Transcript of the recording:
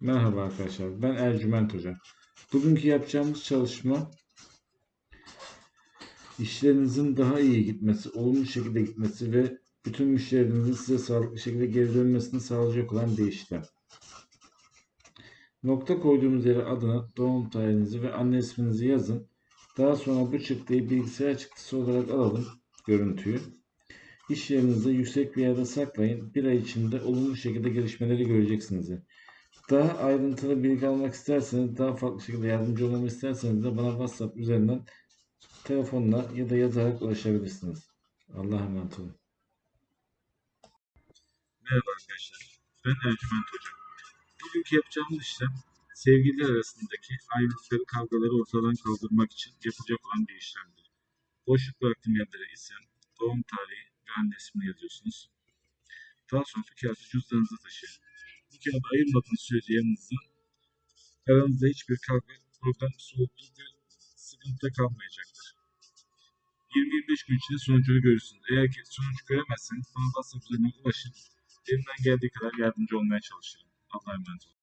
Merhaba arkadaşlar, ben Ercüment Hoca. Bugünkü yapacağımız çalışma işlerinizin daha iyi gitmesi, olumlu şekilde gitmesi ve bütün müşterilerinizin size sağlıklı şekilde geri dönmesini sağlayacak olan bir işlem. Nokta koyduğumuz yere adını, doğum tarihinizi ve anne isminizi yazın. Daha sonra bu çıktıyı bilgisayar çıktısı olarak alalım görüntüyü. İş yerinizde yüksek bir yerde saklayın. Bir ay içinde olumlu şekilde gelişmeleri göreceksiniz. Daha ayrıntılı bilgi almak isterseniz, daha farklı şekilde yardımcı olmamı isterseniz de bana WhatsApp üzerinden telefonla ya da yazarak ulaşabilirsiniz. Allah'a emanet olun. Merhaba arkadaşlar. Ben Ercüment Hoca. Bugünkü yapacağımız işlem sevgililer arasındaki ayrılıkları, kavgaları ortadan kaldırmak için yapılacak olan bir işlemdir. Boşluk bıraktığım yerlere isim, doğum tarihi ve anne ismini yazıyorsunuz. Daha sonra kağıdı cüzdanınıza taşıyın. Bu kağıdı ayırmadığınız sürece yanınızda aranızda hiçbir kavga, problem, soğukluk ve sıkıntı kalmayacaktır. 20-25 gün içinde sonucunu görürsünüz. Eğer ki sonuç göremezseniz bana WhatsApp üzerinden ulaşın. Elimden geldiği kadar yardımcı olmaya çalışırım. Allah'a emanet olun.